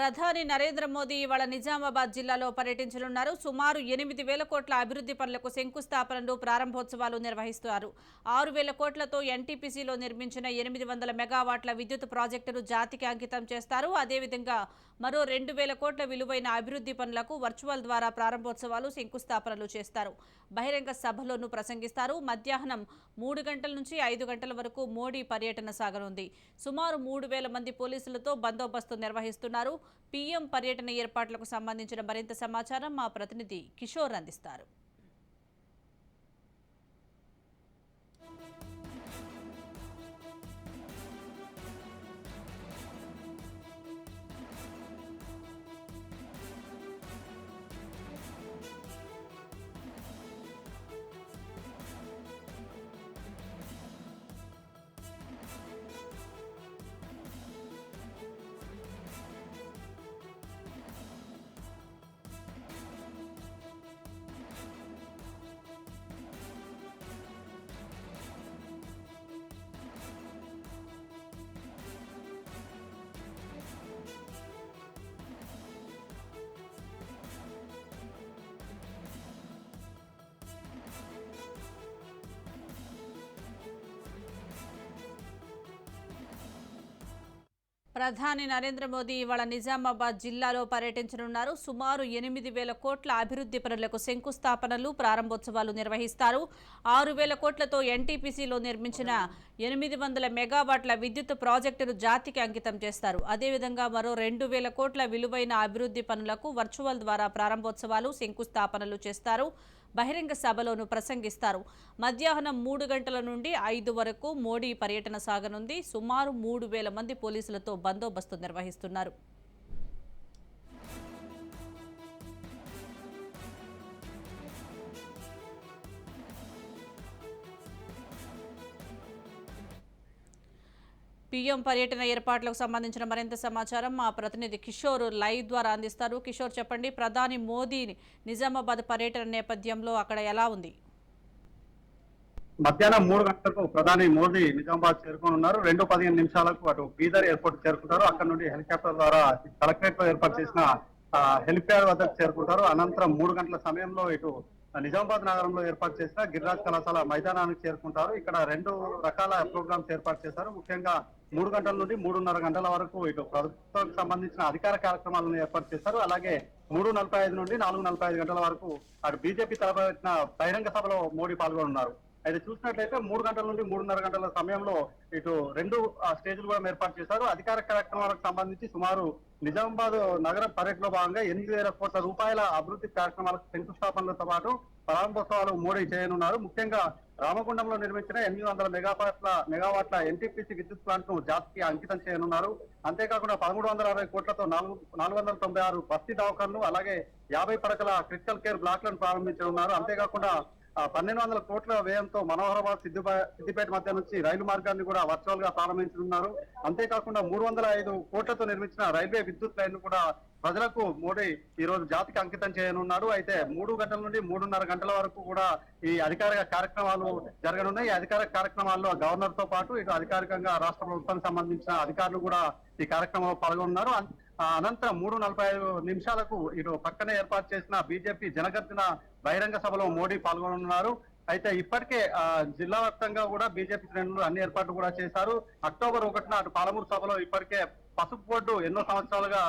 ప్రధాని నరేంద్ర మోదీ ఇవాళ నిజామాబాద్ జిల్లాలో పర్యటించనున్నారు. సుమారు ఎనిమిది వేల కోట్ల అభివృద్ధి పనులకు శంకుస్థాపనలు ప్రారంభోత్సవాలు నిర్వహిస్తారు ఆరు వేల కోట్లతో ఎన్టీపీసీలో నిర్మించిన ఎనిమిది వందల మెగావాట్ల విద్యుత్ ప్రాజెక్టును జాతికి అంకితం చేస్తారు. అదేవిధంగా మరో రెండు వేల కోట్ల విలువైన అభివృద్ధి పనులకు వర్చువల్ ద్వారా ప్రారంభోత్సవాలు శంకుస్థాపనలు చేస్తారు. బహిరంగ సభలోనూ ప్రసంగిస్తారు. మధ్యాహ్నం మూడు గంటల నుంచి ఐదు గంటల వరకు మోడీ పర్యటన సాగనుంది. సుమారు మూడు వేల మంది పోలీసులతో బందోబస్తు నిర్వహిస్తున్నారు. పీఎం పర్యటన ఏర్పాట్లకు సంబంధించిన మరింత సమాచారం మా ప్రతినిధి కిషోర్ అందిస్తారు. ప్రధాని నరేంద్ర మోదీ ఇవాళ నిజామాబాద్ జిల్లాలో పర్యటించనున్నారు. సుమారు ఎనిమిది వేల కోట్ల అభివృద్ధి పనులకు శంకుస్థాపనలు ప్రారంభోత్సవాలు నిర్వహిస్తారు. ఆరు వేల కోట్లతో ఎన్టీపీసీలో నిర్మించిన ఎనిమిది వందల మెగావాట్ల విద్యుత్ ప్రాజెక్టును జాతికి అంకితం చేస్తారు. అదేవిధంగా మరో రెండు వేల కోట్ల విలువైన అభివృద్ధి పనులకు వర్చువల్ ద్వారా ప్రారంభోత్సవాలు శంకుస్థాపనలు చేస్తారు. బహిరంగ సభలోను ప్రసంగిస్తారు. మధ్యాహ్నం మూడు గంటల నుండి ఐదు వరకు మోడీ పర్యటన సాగనుంది. సుమారు మూడు వేల మంది పోలీసులతో బందోబస్తు నిర్వహిస్తున్నారు. పీఎం పర్యటన ఏర్పాట్లకు సంబంధించిన మరింత సమాచారం మా ప్రతినిధి కిషోర్ లైవ్ ద్వారా అందిస్తారు. కిషోర్ చెప్పండి ప్రధాని మోదీ నిజామాబాద్ పర్యటన నేపథ్యంలో అక్కడ ఎలా ఉంది? మధ్యాహ్నం మూడు గంటలకు ప్రధాని మోదీ నిజామాబాద్ చేరుకోనున్నారు రెండు పదిహేను నిమిషాలకు అటు బీదర్ ఎయిర్పోర్ట్ చేరుకుంటారు. అక్కడ నుండి హెలికాప్టర్ ద్వారా కలెక్టరేట్లో ఏర్పాటు చేసిన హెలిప్యాడ్ వద్దకు చేరుకుంటారు. అనంతరం మూడు గంటల సమయంలో ఇటు నిజామాబాద్ నగరంలో ఏర్పాటు చేసిన గిరిరాజ్ కళాశాల మైదానానికి చేరుకుంటారు. ఇక్కడ రెండు రకాల ప్రోగ్రామ్స్ ఏర్పాటు చేశారు. ముఖ్యంగా మూడు గంటల నుండి మూడున్నర గంటల వరకు ఇటు ప్రభుత్వానికి సంబంధించిన అధికార కార్యక్రమాలను ఏర్పాటు చేశారు. అలాగే మూడు నలభై ఐదు నుండి నాలుగు నలభై ఐదు గంటల వరకు అటు బీజేపీ తలపెట్టిన బహిరంగ సభలో మోడీ పాల్గొనున్నారు. అయితే చూసినట్లయితే మూడు గంటల నుండి మూడున్నర గంటల సమయంలో ఇటు రెండు స్టేజ్లు కూడా ఏర్పాటు చేశారు. అధికార కార్యక్రమాలకు సంబంధించి సుమారు నిజామాబాద్ నగర పర్యటనలో భాగంగా ఎనిమిది వేల కోట్ల రూపాయల అభివృద్ధి కార్యక్రమాలకు శంకుస్థాపనలతో పాటు ప్రారంభోత్సవాలు మోడీ చేయనున్నారు. ముఖ్యంగా రామగుండంలో నిర్మించిన ఎనిమిది వందల మెగావాట్ల మెగావాట్ల ఎన్టీపీసీ విద్యుత్ ప్లాంట్ను జాతికి అంకితం చేయనున్నారు. అంతేకాకుండా పదమూడు వందల అరవై కోట్లతో నాలుగు నాలుగు వందల తొంభై ఆరు బస్తీ దవాఖాన్లు అలాగే యాభై పడకల క్రిటికల్ కేర్ బ్లాక్లను ప్రారంభించనున్నారు. అంతేకాకుండా పన్నెండు వందల కోట్ల వ్యయంతో మనోహరాబాద్ సిద్దిపే- సిద్దిపేట మధ్య నుంచి రైలు మార్గాన్ని కూడా వర్చువల్గా ప్రారంభించనున్నారు. అంతేకాకుండా మూడు వందల ఐదు కోట్లతో నిర్మించిన రైల్వే విద్యుత్ లైన్ను కూడా ప్రజలకు మోడీ ఈ రోజు జాతికి అంకితం చేయనున్నాడు. అయితే మూడు గంటల నుండి మూడున్నర గంటల వరకు కూడా ఈ అధికారిక కార్యక్రమాలు జరగనున్నాయి. ఈ అధికారిక కార్యక్రమాల్లో గవర్నర్తో పాటు ఇటు అధికారికంగా రాష్ట్ర ప్రభుత్వానికి సంబంధించిన అధికారులు కూడా ఈ కార్యక్రమంలో పాల్గొన్నారు అనంతరం మూడు నలభై ఐదు నిమిషాలకు ఇటు పక్కనే ఏర్పాటు చేసిన బీజేపీ జనగర్జన బహిరంగ సభలో మోడీ పాల్గొనున్నారు. అయితే ఇప్పటికే జిల్లా వ్యాప్తంగా కూడా బీజేపీ శ్రేణులు అన్ని ఏర్పాట్లు కూడా చేశారు. అక్టోబర్ ఒకటిన అటు పాలమూరు సభలో ఇప్పటికే పసుపు బోర్డు ఎన్నో సంవత్సరాలుగా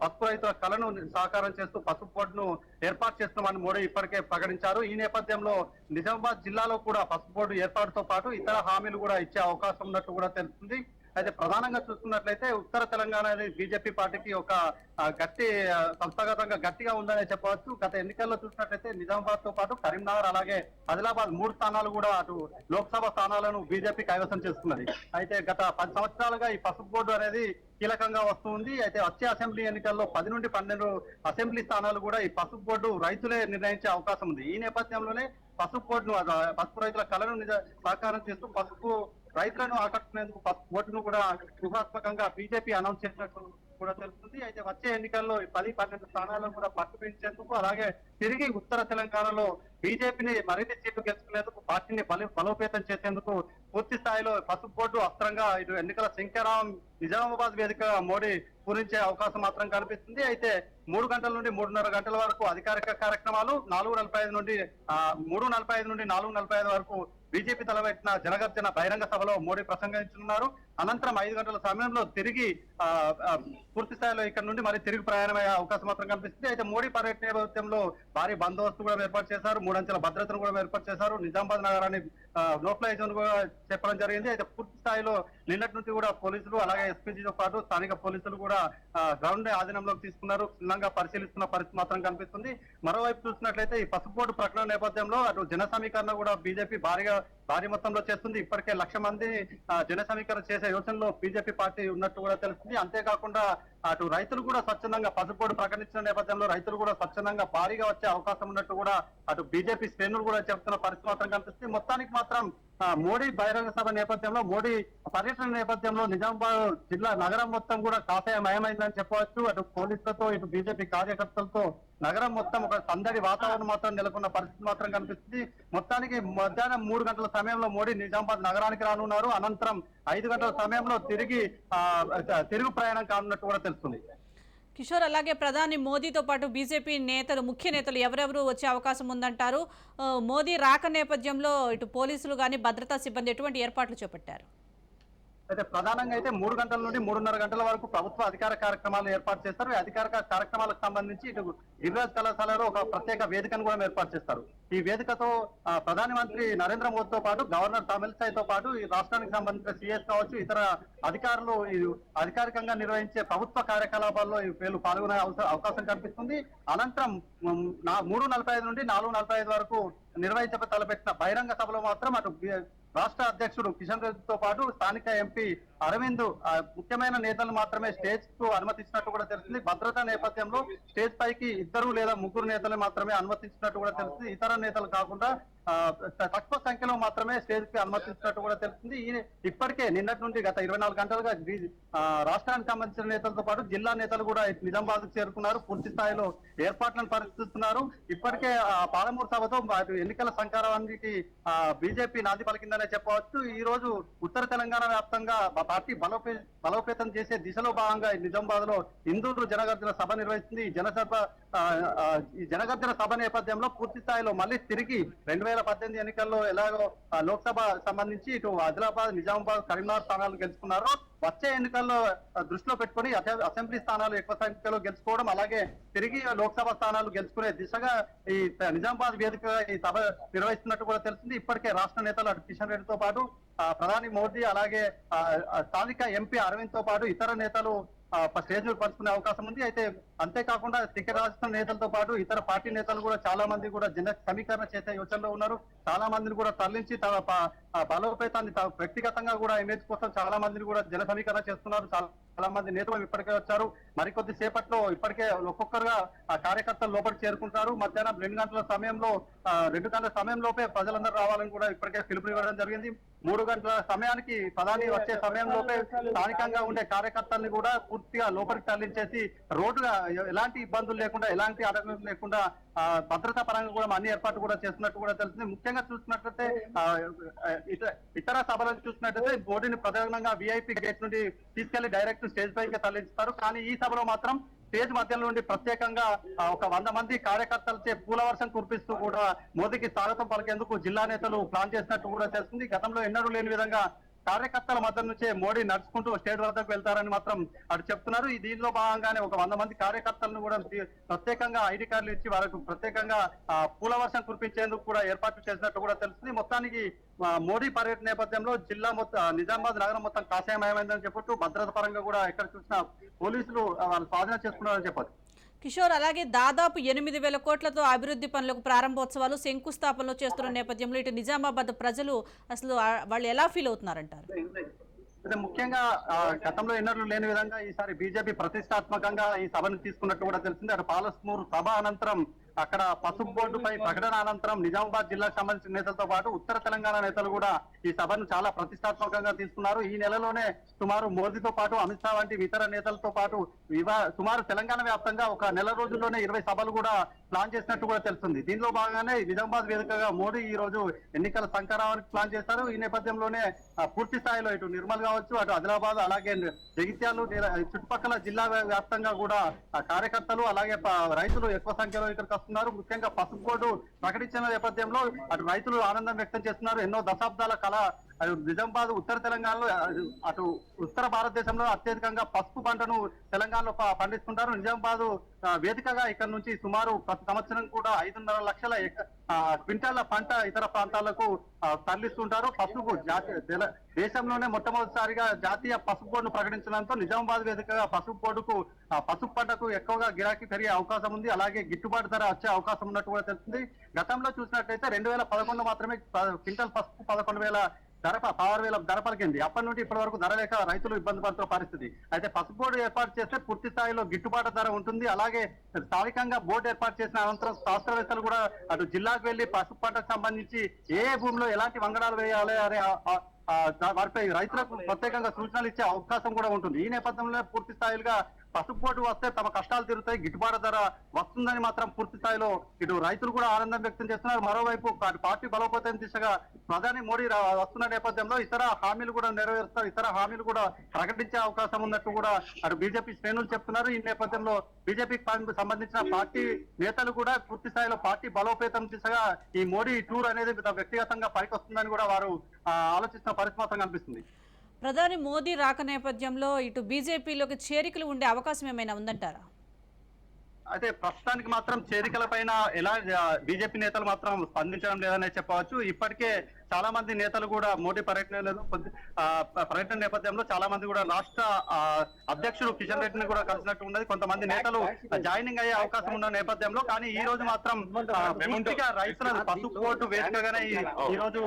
పసుపు రైతుల కళను సాకారం చేస్తూ పసుపు బోర్డును ఏర్పాటు చేస్తున్నామని మోడీ ఇప్పటికే ప్రకటించారు. ఈ నేపథ్యంలో నిజామాబాద్ జిల్లాలో కూడా పసుపు బోర్డు ఏర్పాటుతో పాటు ఇతర హామీలు కూడా ఇచ్చే అవకాశం ఉన్నట్టు కూడా తెలుస్తుంది. అయితే ప్రధానంగా చూసుకున్నట్లయితే ఉత్తర తెలంగాణ అనేది బీజేపీ పార్టీకి ఒక గట్టి సంస్థాగతంగా గట్టిగా ఉందనే చెప్పవచ్చు. గత ఎన్నికల్లో చూసినట్లయితే నిజామాబాద్తో పాటు కరీంనగర్ అలాగే ఆదిలాబాద్ మూడు స్థానాలు కూడా అటు లోక్సభ స్థానాలను బీజేపీ కైవసం చేసుకున్నది అయితే గత పది సంవత్సరాలుగా ఈ పసుపు బోర్డు అనేది కీలకంగా వస్తుంది. అయితే వచ్చే అసెంబ్లీ ఎన్నికల్లో పది నుండి పన్నెండు అసెంబ్లీ స్థానాలు కూడా ఈ పసుపు బోర్డు రైతులే నిర్ణయించే అవకాశం ఉంది. ఈ నేపథ్యంలోనే పసుపు బోర్డును పసుపు రైతుల కళను నిజ- సాకారం చేస్తూ పసుపు రైతులను ఆకట్టుకునేందుకు ఓటును బోర్డును కూడా వ్యూహాత్మకంగా బీజేపీ అనౌన్స్ చేసినట్టు కూడా తెలుస్తుంది. అయితే వచ్చే ఎన్నికల్లో పది పన్నెండు స్థానాలను కూడా పట్టుపించేందుకు అలాగే తిరిగి ఉత్తర తెలంగాణలో బీజేపీని మరిన్ని సీట్లు గెలుచుకునేందుకు పార్టీని బలి బలోపేతం చేసేందుకు పూర్తి స్థాయిలో పసుపు బోర్డు అస్త్రంగా ఇటు ఎన్నికల శంకరాం నిజామాబాద్ వేదిక మోడీ పూరించే అవకాశం మాత్రం కనిపిస్తుంది. అయితే మూడు గంటల నుండి మూడున్నర గంటల వరకు అధికారిక కార్యక్రమాలు నాలుగు నలభై ఐదు నుండి మూడు నలభై ఐదు నుండి నాలుగు నలభై ఐదు వరకు బీజేపీ తలపెట్టిన జనగర్జన బహిరంగ సభలో మోడీ ప్రసంగించనున్నారు. అనంతరం ఐదు గంటల సమయంలో తిరిగి పూర్తి స్థాయిలో ఇక్కడ నుండి మరి తిరిగి ప్రయాణమయ్యే అవకాశం మాత్రం కనిపిస్తుంది అయితే మోడీ పర్యటన నేపథ్యంలో భారీ బందోబస్తు కూడా ఏర్పాటు చేశారు. మూడంచెల భద్రతను కూడా ఏర్పాటు చేశారు. నిజామాబాద్ నగరాన్ని నో జోన్ కూడా చెప్పడం జరిగింది. అయితే పూర్తి స్థాయిలో నిన్నటి నుంచి కూడా పోలీసులు అలాగే ఎస్పీజీతో పాటు స్థానిక పోలీసులు కూడా గ్రౌండ్ ఆధీనంలోకి తీసుకున్నారు. క్షుణ్ణంగా పరిశీలిస్తున్న పరిస్థితి మాత్రం కనిపిస్తుంది. మరోవైపు చూసినట్లయితే ఈ పసుపు బోర్డు ప్రకటన నేపథ్యంలో అటు జన సమీకరణ కూడా బీజేపీ భారీగా భారీ మొత్తంలో చేస్తుంది. ఇప్పటికే లక్ష మంది ఆ, జన సమీకరణ చేసే యోచనలో బీజేపీ పార్టీ ఉన్నట్టు కూడా తెలుస్తుంది. అంతేకాకుండా అటు రైతులు కూడా స్వచ్ఛందంగా పసుపు ప్రకటించిన నేపథ్యంలో రైతులు కూడా స్వచ్ఛందంగా భారీగా వచ్చే అవకాశం ఉన్నట్టు కూడా అటు బీజేపీ శ్రేణులు కూడా చెప్తున్న పరిస్థితి మాత్రం కనిపిస్తుంది. మొత్తానికి మాత్రం మోడీ బహిరంగ సభ నేపథ్యంలో మోడీ పర్యటన నేపథ్యంలో నిజామాబాద్ జిల్లా నగరం మొత్తం కూడా కాషాయమయమైందని చెప్పవచ్చు. అటు పోలీసులతో ఇటు బీజేపీ కార్యకర్తలతో నగరం మొత్తం ఒక సందడి వాతావరణం మాత్రం నెలకొన్న పరిస్థితి మాత్రం కనిపిస్తుంది. మొత్తానికి మధ్యాహ్నం మూడు గంటల సమయంలో మోడీ నిజామాబాద్ నగరానికి రానున్నారు. అనంతరం ఐదు గంటల సమయంలో తిరిగి తిరుగు ప్రయాణం కానున్నట్టు కూడా తెలుస్తుంది కిషోర్ అలాగే ప్రధాని మోదీతో పాటు బీజేపీ నేతలు ముఖ్య నేతలు ఎవరెవరు వచ్చే అవకాశం ఉందంటారు? మోదీ రాక నేపథ్యంలో ఇటు పోలీసులు కానీ భద్రతా సిబ్బంది ఎటువంటి ఏర్పాట్లు చేపట్టారు? అయితే ప్రధానంగా అయితే మూడు గంటల నుండి మూడున్నర గంటల వరకు ప్రభుత్వ అధికార కార్యక్రమాలు ఏర్పాటు చేస్తారు. అధికార కార్యక్రమాలకు సంబంధించి ఇటు గిరిరాజ్ కళాశాలలో ఒక ప్రత్యేక వేదికను కూడా ఏర్పాటు చేస్తారు. ఈ వేదికతో ఆ, ప్రధానమంత్రి నరేంద్ర మోదీతో పాటు గవర్నర్ తమిళసైతో పాటు ఈ రాష్ట్రానికి సంబంధించిన సీఎస్ కావచ్చు ఇతర అధికారులు అధికారికంగా నిర్వహించే ప్రభుత్వ కార్యకలాపాల్లో వీళ్ళు పాల్గొనే అవస- అవకాశం కనిపిస్తుంది అనంతరం నా- మూడు నలభై ఐదు నుండి నాలుగు నలభై ఐదు వరకు నిర్వహించక తలపెట్టిన బహిరంగ సభలో మాత్రం అటు రాష్ట్ర అధ్యక్షుడు కిషన్ రెడ్డితో పాటు స్థానిక ఎంపీ అరవింద్ ముఖ్యమైన నేతలు మాత్రమే స్టేజ్కు అనుమతించినట్టు కూడా తెలిసింది భద్రతా నేపథ్యంలో స్టేజ్ పైకి ఇద్దరు లేదా ముగ్గురు నేతలు మాత్రమే అనుమతించినట్టు కూడా తెలిసి ఇతర నేతలు కాకుండా తక్కువ సంఖ్యలో మాత్రమే స్టేజ్కి అనుమతించినట్టు కూడా తెలుస్తుంది. ఈ ఇప్పటికే నిన్నటి నుండి గత ఇరవై నాలుగు గంటలుగా రాష్ట్రానికి సంబంధించిన నేతలతో పాటు జిల్లా నేతలు కూడా నిజామాబాద్ చేరుకున్నారు. పూర్తి స్థాయిలో ఏర్పాట్లను పరిశీలిస్తున్నారు. ఇప్పటికే పాలమూరు సభతో ఎన్నికల సంకారానికి బీజేపీ నాంది పలికిందనే చెప్పవచ్చు. ఈ రోజు ఉత్తర తెలంగాణ వ్యాప్తంగా పార్టీ బలోపే బలోపేతం చేసే దిశలో భాగంగా ఈ నిజామాబాద్లో హిందూరు జనగర్జన సభ నిర్వహిస్తుంది. ఈ జనసభ ఈ జనగర్జన సభ నేపథ్యంలో పూర్తి స్థాయిలో మళ్ళీ తిరిగి రెండు వేల పద్దెనిమిది ఎన్నికల్లో ఎలాగో లోక్సభ సంబంధించి ఇటు ఆదిలాబాద్ నిజామాబాద్ కరీంనగర్ స్థానాలు గెలుచుకున్నారో. వచ్చే ఎన్నికల్లో దృష్టిలో పెట్టుకుని అసెంబ్లీ స్థానాలు ఎక్కువ సంఖ్యలో గెలుచుకోవడం అలాగే తిరిగి లోక్సభ స్థానాలు గెలుచుకునే దిశగా ఈ నిజామాబాద్ వేదిక ఈ సభ నిర్వహిస్తున్నట్టు కూడా తెలిసింది ఇప్పటికే రాష్ట్ర నేతలు అటు కిషన్ రెడ్డితో పాటు ప్రధాని మోదీ అలాగే ఆ, స్థానిక ఎంపీ అరవింద్తో పాటు ఇతర నేతలు స్టేజ్ మీద పంచుకునే అవకాశం ఉంది. అయితే అంతేకాకుండా టికెట్ రాజస్థాన్ నేతలతో పాటు ఇతర పార్టీ నేతలు కూడా చాలా మంది కూడా జన సమీకరణ చేసే యోచనలో ఉన్నారు. చాలా మందిని కూడా తరలించి తమ బలోపేతాన్ని వ్యక్తిగతంగా కూడా ఇమేజ్ కోసం చాలా మందిని కూడా జన సమీకరణ చేస్తున్నారు. చాలా మంది నేతలు ఇప్పటికే వచ్చారు. మరికొద్ది సేపట్లో ఇప్పటికే ఒక్కొక్కరుగా ఆ కార్యకర్తలు లోపలికి చేరుకుంటారు మధ్యాహ్నం రెండు గంటల సమయంలో రెండు గంటల సమయంలోపే ప్రజలందరూ రావాలని కూడా ఇప్పటికే పిలుపునివ్వడం జరిగింది. మూడు గంటల సమయానికి ప్రధాని వచ్చే సమయంలోపే స్థానికంగా ఉండే కార్యకర్తల్ని కూడా పూర్తిగా లోపలికి తరలించేసి రోడ్డు ఎలాంటి ఇబ్బందులు లేకుండా ఎలాంటి అడగలు లేకుండా భద్రతా పరంగా కూడా అన్ని ఏర్పాట్లు కూడా చేస్తున్నట్టు కూడా తెలుస్తుంది. ముఖ్యంగా చూసినట్లయితే ఇతర సభలను చూసినట్లయితే బోర్డుని ప్రధానంగా విఐపి గేట్ నుండి తీసుకెళ్ళి డైరెక్ట్ స్టేజ్ పైకి తరలిస్తారు. కానీ ఈ సభలో మాత్రం స్టేజ్ మధ్యలో నుండి ప్రత్యేకంగా ఒక వంద మంది కార్యకర్తలచే పూల వర్షం కురిపిస్తూ కూడా మోదీకి స్వాగతం పలికేందుకు జిల్లా నేతలు ప్లాన్ చేసినట్టు కూడా తెలుస్తుంది. గతంలో ఎన్నడూ లేని విధంగా కార్యకర్తల మధ్య నుంచే మోడీ నడుచుకుంటూ స్టేట్ వద్దకు వెళ్తారని మాత్రం అటు చెప్తున్నారు. ఈ దీనిలో భాగంగానే ఒక వంద మంది కార్యకర్తలను కూడా ప్రత్యేకంగా ఐడి కార్డులు ఇచ్చి వాళ్ళకు ప్రత్యేకంగా పూల వర్షం కురిపించేందుకు కూడా ఏర్పాట్లు చేసినట్టు కూడా తెలుస్తుంది. మొత్తానికి మోడీ పర్యటన నేపథ్యంలో జిల్లా మొత్తం నిజామాబాద్ నగరం మొత్తం కాషాయమయమైందని చెప్పొచ్చు భద్రత పరంగా కూడా ఎక్కడ చూసినా పోలీసులు వాళ్ళు స్వాధీనం చేసుకున్నారని చెప్పచ్చు. కిషోర్ అలాగే దాదాపు ఎనిమిది వేల కోట్లతో అభివృద్ధి పనులకు ప్రారంభోత్సవాలు శంకుస్థాపనలు చేస్తున్న నేపథ్యంలో ఇటు నిజామాబాద్ ప్రజలు అసలు వాళ్ళు ఎలా ఫీల్ అవుతున్నారంటారు? అయితే ముఖ్యంగా గతంలో ఎన్నడూ లేని విధంగా ఈసారి బీజేపీ ప్రతిష్టాత్మకంగా ఈ సభను తీసుకున్నట్టు కూడా తెలిసింది. అటు పాలస్మూరు సభ అనంతరం అక్కడ పసుపు బోర్డుపై ప్రకటన అనంతరం నిజామాబాద్ జిల్లాకు సంబంధించిన నేతలతో పాటు ఉత్తర తెలంగాణ నేతలు కూడా ఈ సభను చాలా ప్రతిష్టాత్మకంగా తీసుకున్నారు. ఈ నెలలోనే సుమారు మోదీతో పాటు అమిత్ షా వంటి ఇతర నేతలతో పాటు సుమారు తెలంగాణ వ్యాప్తంగా ఒక నెల రోజుల్లోనే ఇరవై సభలు కూడా ప్లాన్ చేసినట్టు కూడా తెలుస్తుంది. దీనిలో భాగంగానే నిజామాబాద్ వేదికగా మోడీ ఈ రోజు ఎన్నికల సంకరావానికి ప్లాన్ చేశారు. ఈ నేపథ్యంలోనే పూర్తి స్థాయిలో ఇటు నిర్మల్ కావచ్చు అటు ఆదిలాబాద్ అలాగే జగిత్యాలు చుట్టుపక్కల జిల్లా వ్యాప్తంగా కూడా కార్యకర్తలు అలాగే రైతులు ఎక్కువ సంఖ్యలో ఇక్కడికి వస్తున్నారు. ముఖ్యంగా పసుపు బోర్డు ప్రకటించిన నేపథ్యంలో అటు రైతులు ఆనందం వ్యక్తం చేస్తున్నారు. ఎన్నో దశాబ్దాల కళ అటు నిజామాబాద్ ఉత్తర తెలంగాణలో అటు- ఉత్తర భారతదేశంలో అత్యధికంగా పసుపు పంటను తెలంగాణలో పండిస్తుంటారు. నిజామాబాద్ వేదికగా ఇక్కడ నుంచి సుమారు ప్రతి సంవత్సరం కూడా ఐదున్నర లక్షల క్వింటాల పంట ఇతర ప్రాంతాలకు తరలిస్తుంటారు. పసుపు జాతీయ దేశంలోనే మొట్టమొదటిసారిగా జాతీయ పసుపు బోర్డును ప్రకటించడంతో నిజామాబాద్ వేదికగా పసుపు బోర్డుకు పసుపు పంటకు ఎక్కువగా గిరాకీ పెరిగే అవకాశం ఉంది. అలాగే గిట్టుబాటు ధర వచ్చే అవకాశం ఉన్నట్టు కూడా తెలుస్తుంది. గతంలో చూసినట్లయితే రెండు వేల పదకొండు మాత్రమే క్వింటల్ పసుపు పదకొండు వేల ధర పవర్ వేల ధర పలికింది అప్పటి నుండి ఇప్పటి వరకు ధర లేక రైతులు ఇబ్బంది పడుతున్న పరిస్థితి. అయితే పసుపు బోర్డు ఏర్పాటు చేస్తే పూర్తి స్థాయిలో గిట్టుబాటు ధర ఉంటుంది. అలాగే స్థానికంగా బోర్డు ఏర్పాటు చేసిన అనంతరం శాస్త్రవేత్తలు కూడా అటు జిల్లాకు వెళ్ళి పసుపు పంటకు సంబంధించి ఏ భూమిలో ఎలాంటి వంగడాలు వేయాలి అనే వారిపై రైతులకు ప్రత్యేకంగా సూచనలు ఇచ్చే అవకాశం కూడా ఉంటుంది. ఈ నేపథ్యంలో పూర్తి స్థాయిగా పసుపు వస్తే తమ కష్టాలు తీరుతాయి గిట్టుబాటు ధర వస్తుందని మాత్రం పూర్తి స్థాయిలో ఇటు రైతులు కూడా ఆనందం వ్యక్తం చేస్తున్నారు. మరోవైపు పార్టీ బలోపేతం దిశగా ప్రధాని మోడీ వస్తున్న నేపథ్యంలో ఇతర హామీలు కూడా నెరవేరుస్తారు. ఇతర హామీలు కూడా ప్రకటించే అవకాశం ఉన్నట్టు కూడా అటు బీజేపీ శ్రేణులు చెప్తున్నారు. ఈ నేపథ్యంలో బీజేపీకి సంబంధించిన పార్టీ నేతలు కూడా పూర్తి స్థాయిలో పార్టీ బలోపేతం దిశగా ఈ మోడీ టూర్ అనేది వ్యక్తిగతంగా పైకొస్తుందని కూడా వారు ఆలోచిస్తున్న పరిస్థితి మాత్రం కనిపిస్తుంది. ప్రధాని మోదీ రాక నేపథ్యంలో ఇటు బీజేపీలోకి చేరికలు ఉండే అవకాశం ఏమైనా ఉందంటారా? అయితే ప్రస్తుతానికి మాత్రం చేరికల పైన ఎలా బీజేపీ నేతలు మాత్రం స్పందించడం లేదనే చెప్పవచ్చు. ఇప్పటికే చాలా మంది నేతలు కూడా మోడీ పర్యటన లేదు పర్యటన నేపథ్యంలో చాలా మంది కూడా రాష్ట్ర అధ్యక్షుడు కిషన్ రెడ్డిని కూడా కలిసినట్టు ఉన్నది. కొంతమంది నేతలు జాయినింగ్ అయ్యే అవకాశం ఉన్న నేపథ్యంలో కానీ ఈ రోజు మాత్రం పూర్తిగా రైతుల పసుపు కోర్టు వేదికగానే ఈ- రోజు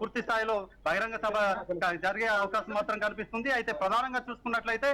పూర్తి స్థాయిలో బహిరంగ సభ జరిగే అవకాశం మాత్రం కనిపిస్తుంది. అయితే ప్రధానంగా చూసుకున్నట్లయితే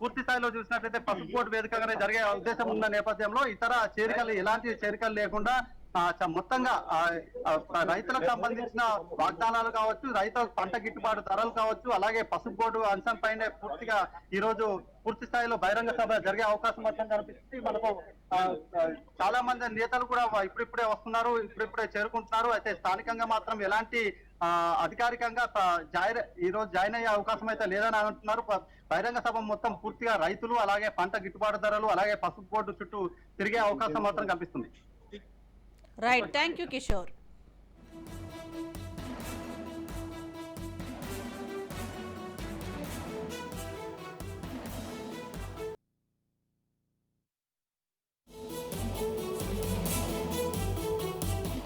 పూర్తి స్థాయిలో చూసినట్లయితే పసుపు కోర్టు వేదికగానే జరిగే ఉద్దేశం ఉన్న నేపథ్యంలో ఇతర చేరికలు ఎలాంటి చేరికలు లేకుండా మొత్తంగా రైతులకు సంబంధించిన వాగ్దానాలు కావచ్చు రైతు పంట గిట్టుబాటు ధరలు కావచ్చు అలాగే పసుపు బోర్డు అంశం పైన పూర్తిగా ఈ రోజు పూర్తి స్థాయిలో బహిరంగ సభ జరిగే అవకాశం మాత్రం కనిపిస్తుంది. మనకు చాలా మంది నేతలు కూడా ఇప్పుడిప్పుడే వస్తున్నారు ఇప్పుడిప్పుడే చేరుకుంటున్నారు. అయితే స్థానికంగా మాత్రం ఎలాంటి ఆ, అధికారికంగా జాయిన్ ఈ రోజు జాయిన్ అయ్యే అవకాశం అయితే లేదని అంటున్నారు. బహిరంగ సభ మొత్తం పూర్తిగా రైతులు అలాగే పంట గిట్టుబాటు ధరలు అలాగే పసుపు బోర్డు చుట్టూ తిరిగే అవకాశం మాత్రం కనిపిస్తుంది. Right. Thank you, Kishore.